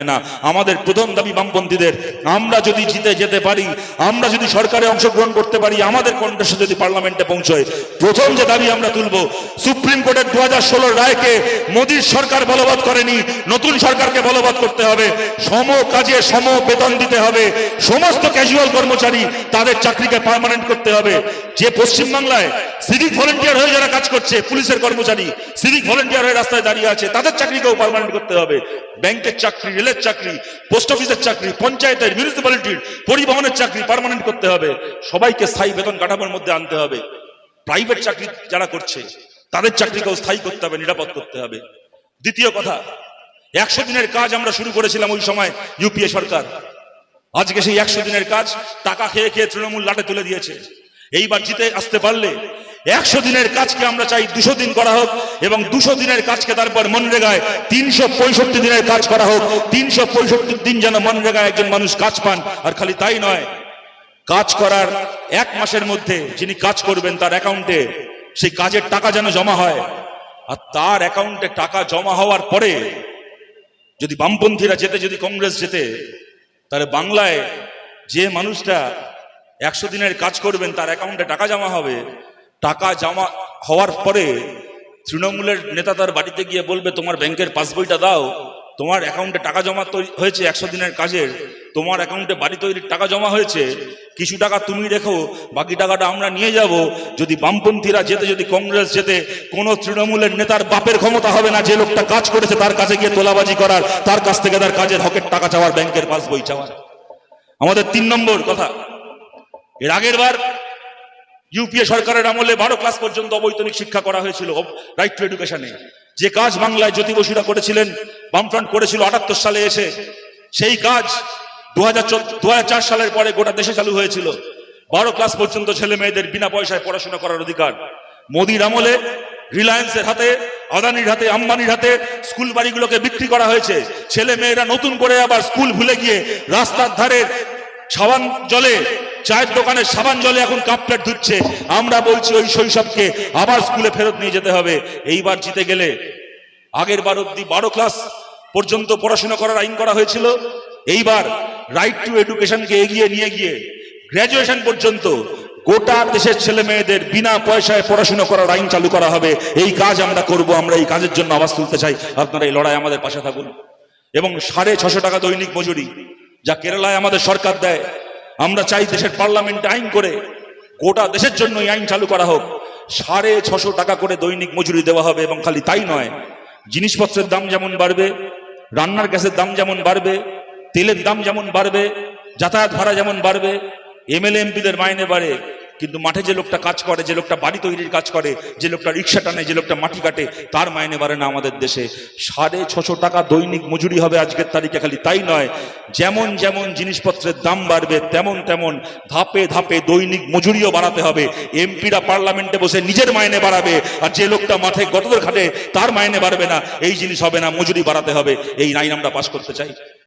না, আমাদের প্রথম দাবি বামপন্থীদের, আমরা যদি জিতে যেতে পারি, আমরা যদি সরকারে অংশগ্রহণ করতে পারি, আমাদের কণ্ঠস্ব যদি পার্লামেন্টে পৌঁছয়, প্রথম যে দাবি আমরা তুলব, সুপ্রিম কোর্টের দু হাজার ষোলোর রায়কে মোদীর সরকার বলবৎ করেনি, নতুন সরকারকে বলবৎ করতে হবে, সম কাজে সম বেতন দিতে হবে, সমস্ত ক্যাজুয়াল কর্মচারী তাদের চাকরিকে পার্মানেন্ট করতে হবে। যে পশ্চিমবাংলায় সিভিক ভলেন্টিয়ার হয়ে যারা কাজ করছে, পুলিশের কর্মচারী সিভিক ভলেন্টিয়ার হয়ে রাস্তায় দাঁড়িয়ে আছে, তাদের চাকরিকেও পার্মানেন্ট করতে হবে। ব্যাংকের চাকরি রেলের চাকরি, পোস্ট অফিসের চাকরি, পঞ্চায়েতের মিউনিসিপ্যালিটির পরিবহনের চাকরি পার্মানেন্ট করতে হবে। সবাইকে স্থায়ী বেতন কাঠামোর মধ্যে আনতে হবে। প্রাইভেট চাকরি যারা করছে, তাদের চাকরিকেও স্থায়ী করতে হবে, নিরাপদ করতে হবে। দ্বিতীয় কথা, একশো দিনের কাজ আমরা শুরু করেছিলাম ওই সময় ইউপিএ সরকার। আজকে সেই একশো দিনের কাজ টাকা খেয়ে খেয়ে তৃণমূল লাটে তুলে দিয়েছে। এইবার জিতে আসতে পারলে একশো দিনের কাজকে আমরা চাই দুশো দিন করা হোক এবং দুশো দিনের কাজকে তারপর মনরেগায় তিনশো পঁয়ষট্টি দিনের কাজ করা হোক। তিনশো পঁয়ষট্টি দিন যেন মনরেগায় একজন মানুষ কাজ পান। আর খালি তাই নয়, কাজ করার এক মাসের মধ্যে যিনি কাজ করবেন তার অ্যাকাউন্টে সেই কাজের টাকা যেন জমা হয়। আর তার অ্যাকাউন্টে টাকা জমা হওয়ার পরে যদি বামপন্থীরা যেতে, যদি কংগ্রেস যেতে, তাহলে বাংলায় যে মানুষটা একশো দিনের কাজ করবেন তার অ্যাকাউন্টে টাকা জমা হবে টাকা জমা হওয়ার পরে তৃণমূলের নেতা তার বাড়িতে গিয়ে বলবে, তোমার ব্যাংকের পাসবইটা দাও। তোমার অ্যাকাউন্টে টাকা জমা তৈরি হয়েছে, একশো দিনের কাজের। তোমার অ্যাকাউন্টে বাড়ি তৈরির টাকা জমা হয়েছে। কিছু টাকা তুমি রেখো, বাকি টাকাটা আমরা নিয়ে যাব। যদি বামপন্থীরা যেতে, যদি কংগ্রেস যেতে, কোনো তৃণমূলের নেতার বাপের ক্ষমতা হবে না। যে লোকটা কাজ করেছে, তার কাছে গিয়ে তোলাবাজি করার, তার কাছ থেকে তার কাজের হকের টাকা চাওয়ার, ব্যাংকের পাসবই চাওয়ার। আমাদের তিন নম্বর কথা। এর আগের বার ইউপিএ সরকারের আমলে বারো ক্লাস পর্যন্ত অবৈতনিক শিক্ষা করা হয়েছিল রাইট টু এডুকেশনে যে কাজ বাংলায় জ্যোতি বসুরা করেছিলেন, বামফ্রন্ট করেছিল আটাত্তর সালে এসে, সেই কাজ দু হাজার সালের পরে গোটা দেশে চালু হয়েছিল। বারো ক্লাস পর্যন্ত ছেলে মেয়েদের বিনা পয়সায় পড়াশোনা করার অধিকার। মোদির আমলে রিলায়েন্সের হাতে, আদানির হাতে, আম্বানির হাতে স্কুল বাড়িগুলোকে বিক্রি করা হয়েছে। ছেলে মেয়েরা নতুন করে আবার স্কুল ভুলে গিয়ে রাস্তার ধারে সাবান জলে চায়ের দোকানে সাবান জলে এখন কাপ প্লেট ধুচ্ছে। আমরা বলছি ওই শৈশবকে আবার স্কুলে ফেরত নিয়ে যেতে হবে। এইবার জিতে গেলে আগের বার অব্দি বারো ক্লাস পর্যন্ত পড়াশোনা করার আইন করা হয়েছিল। এইবার রাইট টু এডুকেশনকে এগিয়ে নিয়ে গিয়ে গ্র্যাজুয়েশন পর্যন্ত গোটা দেশের ছেলে মেয়েদের বিনা পয়সায় পড়াশোনা করার আইন চালু করা হবে। এই কাজ আমরা করব, আমরা এই কাজের জন্য আওয়াজ তুলতে চাই। আপনারা এই লড়াই আমাদের পাশে থাকুন। এবং সাড়ে ছশো টাকা দৈনিক মজুরি যা কেরালায় আমাদের সরকার দেয় আমরা চাই দেশের পার্লামেন্টে আইন করে গোটা দেশের জন্য আইন চালু করা হোক। সাড়ে ছশো টাকা করে দৈনিক মজুরি দেওয়া হবে এবং খালি তাই নয়, জিনিসপত্রের দাম যেমন বাড়বে, রান্নার গ্যাসের দাম যেমন বাড়বে, তেলের দাম যেমন বাড়বে, যাতায়াত ভাড়া যেমন বাড়বে, এমএলএ এমপিদের মাইনে বাড়ে কিন্তু মাঠে যে লোকটা কাজ করে, যে লোকটা বাড়ি তৈরির কাজ করে, যে লোকটা রিক্সা টানে, যে লোকটা মাটি কাটে, তার মাইনে বাড়ে না আমাদের দেশে। সাড়ে ছশো টাকা দৈনিক মজুরি হবে আজকের তারিখে খালি, তাই নয়। যেমন যেমন জিনিসপত্রের দাম বাড়বে, তেমন তেমন ধাপে ধাপে দৈনিক মজুরিও বাড়াতে হবে। এমপিরা পার্লামেন্টে বসে নিজের মাইনে বাড়াবে, আর যে লোকটা মাঠে গতদের খাটে, তার মাইনে বাড়বে না। এই জিনিস হবে না, মজুরি বাড়াতে হবে। এই আইন আমরা পাশ করতে চাই।